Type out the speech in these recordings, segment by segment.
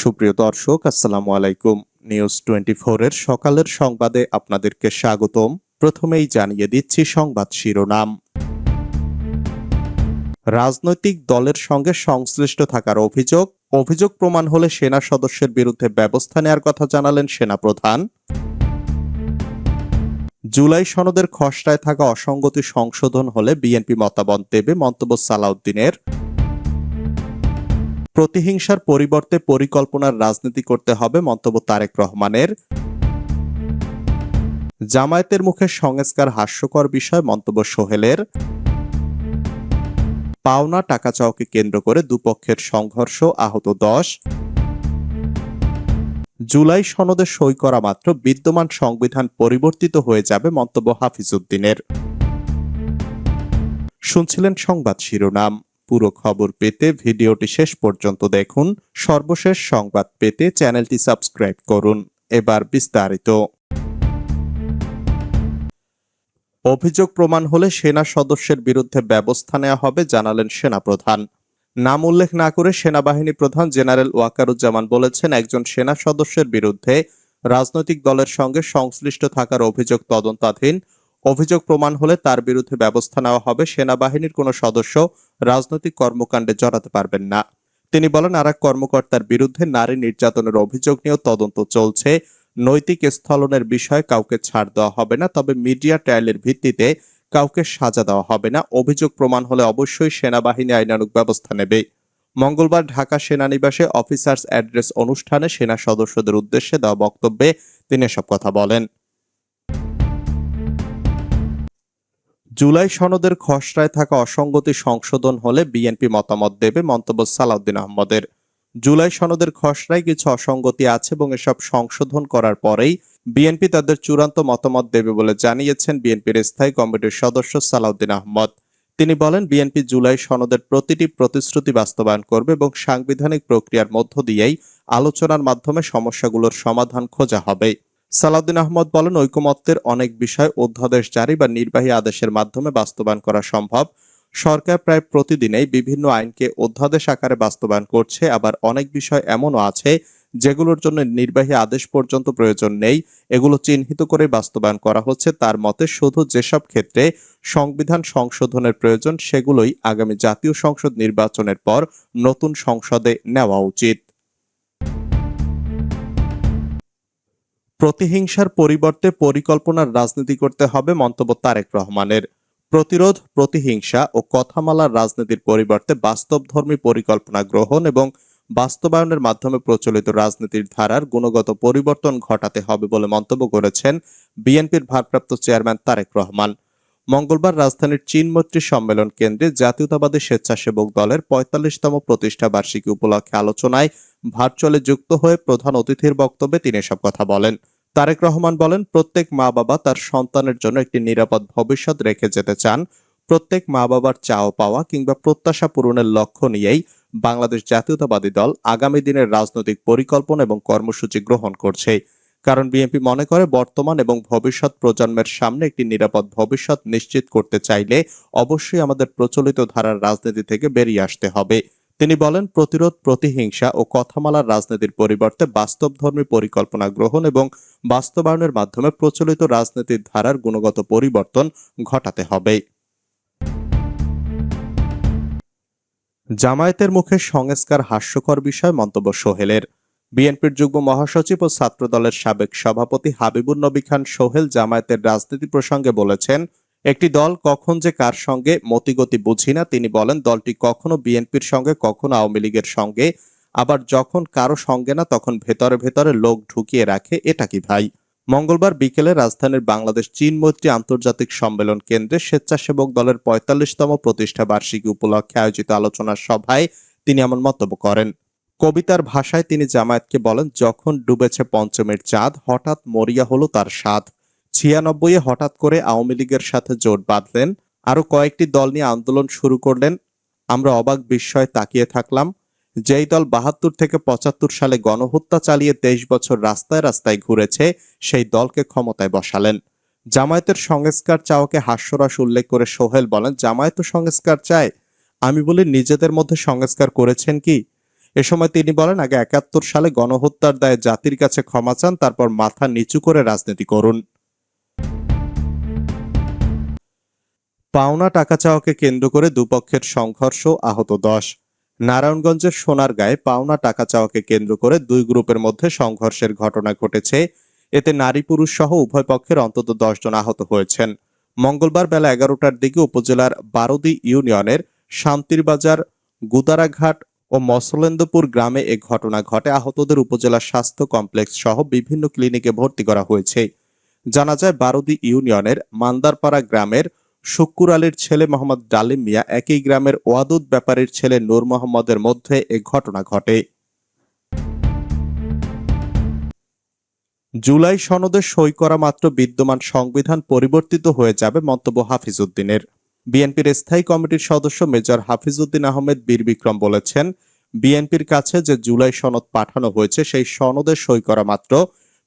সুপ্রিয় দর্শক, আসসালামু আলাইকুম। নিউজ টোয়েন্টি এর সকালের সংবাদে আপনাদেরকে স্বাগতম। প্রথমেই জানিয়ে দিচ্ছি সংবাদ শিরোনাম। রাজনৈতিক দলের সঙ্গে সংশ্লিষ্ট থাকার অভিযোগ। অভিযোগ প্রমাণ হলে সেনা সদস্যের বিরুদ্ধে ব্যবস্থা নেয়ার কথা জানালেন সেনাপ্রধান। জুলাই সনদের খসড়ায় থাকা অসঙ্গতি সংশোধন হলে বিএনপি মতামত দেবে মন্তব্য সালাউদ্দিনের। প্রতিহিংসার পরিবর্তে পরিকল্পনার রাজনীতি করতে হবে মন্তব্য তারেক রহমানের। জামায়াতের মুখে সংস্কার হাস্যকর বিষয় মন্তব্য সোহেলের। পাওনা টাকা চাওকে কেন্দ্র করে দুপক্ষের সংঘর্ষ আহত দশ। জুলাই সনদে সই করা মাত্র বিদ্যমান সংবিধান পরিবর্তিত হয়ে যাবে মন্তব্য হাফিজউদ্দিনের। শুনছিলেন সংবাদ শিরোনাম। পুরো খবর পেতে ভিডিওটি শেষ পর্যন্ত দেখুন। সর্বশেষ সংবাদ পেতে চ্যানেলটি সাবস্ক্রাইব করুন। এবার বিস্তারিত। অভিযোগ প্রমাণ হলে সেনা সদস্যের বিরুদ্ধে ব্যবস্থা নেওয়া হবে জানালেন সেনাপ্রধান। নাম উল্লেখ না করে সেনাবাহিনী প্রধান জেনারেল ওয়াকারুজ্জামান বলেছেন, একজন সেনা সদস্যের বিরুদ্ধে রাজনৈতিক দলের সঙ্গে সংশ্লিষ্ট থাকার অভিযোগ তদন্তাধীন অভিযোগ প্রমাণ হলে তার বিরুদ্ধে ব্যবস্থা নেওয়া হবে। সেনাবাহিনীর কোনো সদস্য রাজনৈতিক কর্মকাণ্ডে জড়াতে পারবেন না। তিনি বলেন আর কর্মকর্তার বিরুদ্ধে নারী নির্যাতনের অভিযোগ নিয়েও তদন্ত চলছে। নৈতিক স্থলনের বিষয়ে কাউকে ছাড় দেওয়া হবে না, তবে মিডিয়া ট্রায়ালের ভিত্তিতে কাউকে সাজা দেওয়া হবে না। অভিযোগ প্রমাণ হলে অবশ্যই সেনাবাহিনী আইনানুগ ব্যবস্থা নেবে। মঙ্গলবার ঢাকা সেনানিবাসে অফিসার্স অ্যাড্রেস অনুষ্ঠানে সেনা সদস্যদের উদ্দেশ্যে দেওয়া বক্তব্যে তিনি এসব কথা বলেন। জুলাই সনদের খসড়ায় থাকা অসঙ্গতি সংশোধন হলে বিএনপি মতামত দেবে মন্তব্য সালাউদ্দিন আহমদের। জুলাই সনদের খসড়ায় কিছু অসঙ্গতি আছে এবং এসব সংশোধন করার পরেই বিএনপি তাদের চূড়ান্ত মতামত দেবে বলে জানিয়েছেন বিএনপির স্থায়ী কমিটির সদস্য সালাউদ্দিন আহমদ। তিনি বলেন, বিএনপি জুলাই সনদের প্রতিটি প্রতিশ্রুতি বাস্তবায়ন করবে এবং সাংবিধানিক প্রক্রিয়ার মধ্য দিয়েই আলোচনার মাধ্যমে সমস্যাগুলোর সমাধান খোঁজা হবে। সালাউদ্দিন আহমদ বলেন, ঐকমত্যের অনেক বিষয় অধ্যাদেশ জারি বা নির্বাহী আদেশের মাধ্যমে বাস্তবায়ন করা সম্ভব। সরকার প্রায় প্রতিদিনেই বিভিন্ন আইনকে অধ্যাদেশ আকারে বাস্তবায়ন করছে। আবার অনেক বিষয় এমনও আছে যেগুলোর জন্য নির্বাহী আদেশ পর্যন্ত প্রয়োজন নেই। এগুলো চিহ্নিত করে বাস্তবায়ন করা হচ্ছে। তার মতে, শুধু যেসব ক্ষেত্রে সংবিধান সংশোধনের প্রয়োজন, সেগুলোই আগামী জাতীয় সংসদ নির্বাচনের পর নতুন সংসদে নেওয়া উচিত। প্রতিহিংসার পরিবর্তে পরিকল্পনার রাজনীতি করতে হবে মন্তব্য তারেক রহমানের। প্রতিরোধ, প্রতিহিংসা ও কথামালার রাজনীতির পরিবর্তে বাস্তবধর্মী পরিকল্পনা গ্রহণ এবং বাস্তবায়নের মাধ্যমে প্রচলিত রাজনীতির ধারার গুণগত পরিবর্তন ঘটাতে হবে বলে মন্তব্য করেছেন বিএনপির ভারপ্রাপ্ত চেয়ারম্যান তারেক রহমান। মঙ্গলবার রাজধানীর চীনমৈত্রী সম্মেলন কেন্দ্রে জাতীয়তাবাদী স্বেচ্ছাসেবক দলের পঁয়তাল্লিশতম প্রতিষ্ঠা বার্ষিকী উপলক্ষে আলোচনায় ভার্চুয়ালে যুক্ত হয়ে প্রধান অতিথির বক্তব্যে তিনি এসব কথা বলেন। তারেক রহমান বলেন, প্রত্যেক মা বাবা তার সন্তানের জন্য একটি নিরাপদ ভবিষ্যৎ রেখে যেতে চান। প্রত্যেক মা বাবার চাও পাওয়া কিংবা প্রত্যাশা পূরণের লক্ষ্য নিয়েই বাংলাদেশ জাতীয়তাবাদী দল আগামী দিনের রাজনৈতিক পরিকল্পনা এবং কর্মসূচি গ্রহণ করছে। কারণ বিএনপি মনে করে, বর্তমান এবং ভবিষ্যৎ প্রজন্মের সামনে একটি নিরাপদ ভবিষ্যৎ নিশ্চিত করতে চাইলে অবশ্যই আমাদের প্রচলিত ধারার রাজনীতি থেকে বেরিয়ে আসতে হবে। তিনি বলেন, প্রতিরোধ, প্রতিহিংসা ও কথামালার রাজনীতির পরিবর্তে বাস্তবধর্মী পরিকল্পনা গ্রহণ এবং বাস্তবায়নের মাধ্যমে প্রচলিত রাজনীতির ধারার গুণগত পরিবর্তন ঘটাতে হবে। জামায়াতের মুখে সংস্কার হাস্যকর বিষয় মন্তব্য সোহেলের। বিএনপির যুগ্ম মহাসচিব ও ছাত্রদলের সাবেক সভাপতি হাবিবুর নবী খান সোহেল জামায়াতের রাজনীতি প্রসঙ্গে বলেছেন একটি দল কখন যে কার সঙ্গে মতিগতি বুঝি না, তিনি বলেন দলটি কখনো বিএনপির সঙ্গে, কখনো আওয়ামী লীগের সঙ্গে। আবার যখন কারও সঙ্গে না, তখন ভেতরে ভেতরে লোক ঢুকিয়ে রাখে, এটা কি ভাই? মঙ্গলবার বিকেলে রাজধানীর বাংলাদেশ চীন মৈত্রী আন্তর্জাতিক সম্মেলন কেন্দ্রে স্বেচ্ছাসেবক দলের পঁয়তাল্লিশতম প্রতিষ্ঠা বার্ষিকী উপলক্ষে আয়োজিত আলোচনা সভায় তিনি এমন মন্তব্য করেন। কবিতার ভাষায় তিনি জামায়াতকে বলেন, যখন ডুবেছে পঞ্চমের চাঁদ, হঠাৎ মরিয়া হলো তার স্বাদ। ছিয়ানব্বই হঠাৎ করে আওয়ামী লীগের সাথে জোট বাঁধলেন আরও কয়েকটি দল নিয়ে আন্দোলন শুরু করলেন। আমরা অবাক বিস্ময়ে তাকিয়ে থাকলাম, যেই দল বাহাত্তর থেকে পঁচাত্তর সালে গণহত্যা চালিয়ে তেইশ বছর রাস্তায় রাস্তায় ঘুরেছে, সেই দলকে ক্ষমতায় বসালেন। জামায়াতের সংস্কার চাওয়াকে হাস্যরস উল্লেখ করে সোহেল বলেন, জামায়াত সংস্কার চায়, আমি বলি নিজেদের মধ্যে সংস্কার করেছেন কি? এ সময় তিনি বলেন, আগে একাত্তর সালে গণহত্যার দায়ে জাতির কাছে ক্ষমা চান, তারপর মাথা নিচু করে রাজনীতি করুন। পাওনা টাকা চাওয়াকে কেন্দ্র করে দুপক্ষের সংঘর্ষ আহত দশ। নারায়ণগঞ্জের সোনারগাঁয়ে পাওনা টাকা চাওয়াকে কেন্দ্র করে দুই গ্রুপের মধ্যে সংঘর্ষের ঘটনা ঘটেছে। এতে নারী পুরুষ সহ উভয় পক্ষের অন্তত জন আহত হয়েছেন। মঙ্গলবার বেলা এগারোটার দিকে উপজেলার বারোদি ইউনিয়নের শান্তিরবাজার গুদারাঘাট ও মসলেন্দপুর গ্রামে এ ঘটনা ঘটে। আহতদের উপজেলা স্বাস্থ্য কমপ্লেক্স সহ বিভিন্ন ক্লিনিকে ভর্তি করা হয়েছে। জানা যায়, বারোদি ইউনিয়নের মান্দারপাড়া গ্রামের শুক্কুর আলীর ছেলে মোহাম্মদ ডালিম মিয়া একই গ্রামের ওয়াদুদ ব্যাপারীর ছেলে নূর মোহাম্মদের মধ্যে এ ঘটনা ঘটে। জুলাই সনদে সই করা মাত্র বিদ্যমান সংবিধান পরিবর্তিত হয়ে যাবে মন্তব্য হাফিজউদ্দিনের। বিএনপির স্থায়ী কমিটির সদস্য মেজর হাফিজউদ্দিন আহমেদ বীর বিক্রম বলেছেন, বিএনপির কাছে যে জুলাই সনদ পাঠানো হয়েছে সেই সনদে সই করা মাত্র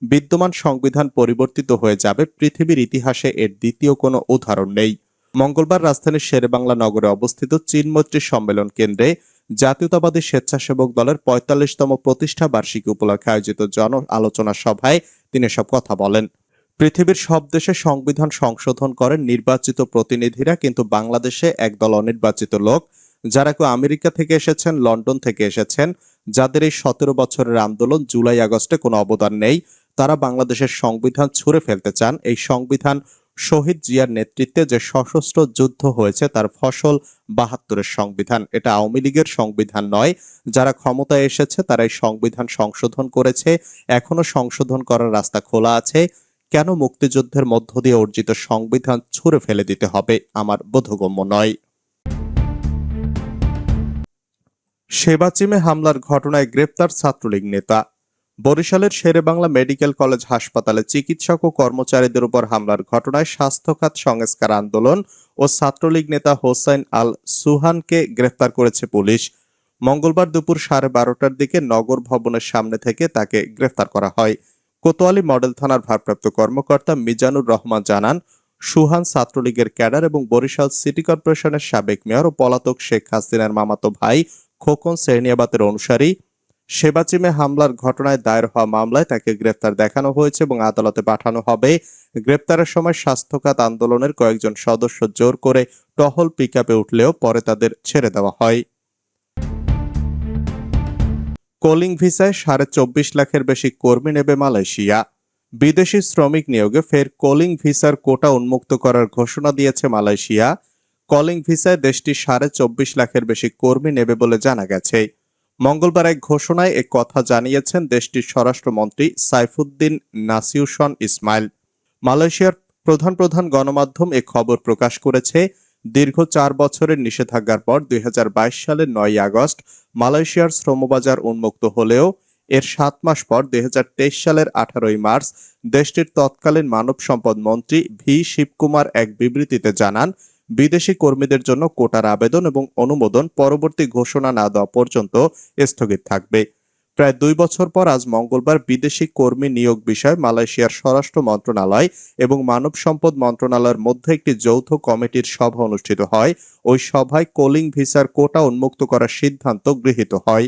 বিদ্যমান সংবিধান পরিবর্তিত হয়ে যাবে পৃথিবীর ইতিহাসে এর দ্বিতীয় কোনো উদাহরণ নেই। মঙ্গলবার রাজধানীর শেরেবাংলা নগরে অবস্থিত চীনমৈত্রী সম্মেলন কেন্দ্রে জাতীয়তাবাদী স্বেচ্ছাসেবক দলের পঁয়তাল্লিশতম প্রতিষ্ঠা বার্ষিকী উপলক্ষে আয়োজিত জন আলোচনা সভায় তিনি সব কথা বলেন। পৃথিবীর সব দেশে সংবিধান সংশোধন করেন নির্বাচিত প্রতিনিধিরা, কিন্তু বাংলাদেশে একদল অনির্বাচিত লোক, যারা কেউ আমেরিকা থেকে এসেছেন, লন্ডন থেকে এসেছেন, যাদের এই সতেরো বছরের আন্দোলন জুলাই আগস্টে কোনো অবদান নেই, তারা বাংলাদেশের সংবিধান ছুঁড়ে ফেলতে চান। এই সংবিধান শহীদ জিয়ার নেতৃত্বে যে সশস্ত্র যুদ্ধ হয়েছে, তার ফসল বাহাত্তরের সংবিধান। এটা আওয়ামী লীগের সংবিধান নয়। যারা ক্ষমতায় এসেছে তারা এই সংবিধান সংশোধন করেছে। এখনও সংশোধন করার রাস্তা খোলা আছে। কেন মুক্তিযুদ্ধের মধ্য দিয়ে অর্জিত সংবিধান ছুঁড়ে ফেলে দিতে হবে, আমার বোধগম্য নয়। সেবাচিমে হামলার ঘটনায় গ্রেপ্তার ছাত্রলীগ নেতা। বরিশালের শেরেবাংলা মেডিকেল কলেজ হাসপাতালে চিকিৎসক ও কর্মচারীদের উপর হামলার ঘটনায় স্বাস্থ্যখাত সংস্কার আন্দোলন ও ছাত্রলীগ নেতা হোসাইন আল সুহানকে গ্রেফতার করেছে পুলিশ। মঙ্গলবার দুপুর সাড়ে বারোটার দিকে নগর ভবনের সামনে থেকে তাকে গ্রেফতার করা হয়। কোতোয়ালি মডেল থানার ভারপ্রাপ্ত কর্মকর্তা মিজানুর রহমান জানান, সুহান ছাত্রলীগের ক্যাডার এবং বরিশাল সিটি কর্পোরেশনের সাবেক মেয়র ও পলাতক শেখ হাসিনার মামাতো ভাই খোকন শ্রেণিয়াবাতের অনুসারী সেবাচিমে হামলার ঘটনায় দায়ের হওয়া মামলায় তাকে গ্রেফতার দেখানো হয়েছে এবং আদালতে পাঠানো হবে। গ্রেপ্তারের সময় স্বাস্থ্যখাত আন্দোলনের কয়েকজন সদস্য জোর করে টহল পিকআপে উঠলেও পরে তাদের ছেড়ে দেওয়া হয়। কোলিং ভিসায় সাড়ে চব্বিশ লাখের বেশি কর্মী নেবে মালয়েশিয়া। বিদেশি শ্রমিক নিয়োগে ফের কোলিং ভিসার কোটা উন্মুক্ত করার ঘোষণা দিয়েছে মালয়েশিয়া। কলিং ভিসায় দেশটি সাড়ে চব্বিশ লাখের বেশি কর্মী নেবে বলে জানা গেছে। মঙ্গলবার এক ঘোষণায় এ কথা জানিয়েছেন দেশটির স্বরাষ্ট্রমন্ত্রী সাইফুদ্দিন নাসিউসন ইসমাইল। মালয়েশিয়ার প্রধান প্রধান গণমাধ্যম এ খবর প্রকাশ করেছে, দীর্ঘ চার বছরের নিষেধাজ্ঞার পর দুই হাজার বাইশ সালের নয় আগস্ট মালয়েশিয়ার শ্রমবাজার উন্মুক্ত হলেও এর সাত মাস পর দুই হাজার তেইশ সালের আঠারোই মার্চ দেশটির তৎকালীন মানব সম্পদ মন্ত্রী ভি শিবকুমার এক বিবৃতিতে জানান বিদেশি কর্মীদের জন্য কোটার আবেদন এবং অনুমোদন পরবর্তী ঘোষণা না দেওয়া পর্যন্ত স্থগিত থাকবে। প্রায় দুই বছর পর আজ মঙ্গলবার বিদেশি কর্মী নিয়োগ বিষয়ে মালয়েশিয়ার স্বরাষ্ট্র মন্ত্রণালয় এবং মানব সম্পদ মন্ত্রণালয়ের মধ্যে একটি যৌথ কমিটির সভা অনুষ্ঠিত হয়। ওই সভায় কোলিং ভিসার কোটা উন্মুক্ত করার সিদ্ধান্ত গৃহীত হয়।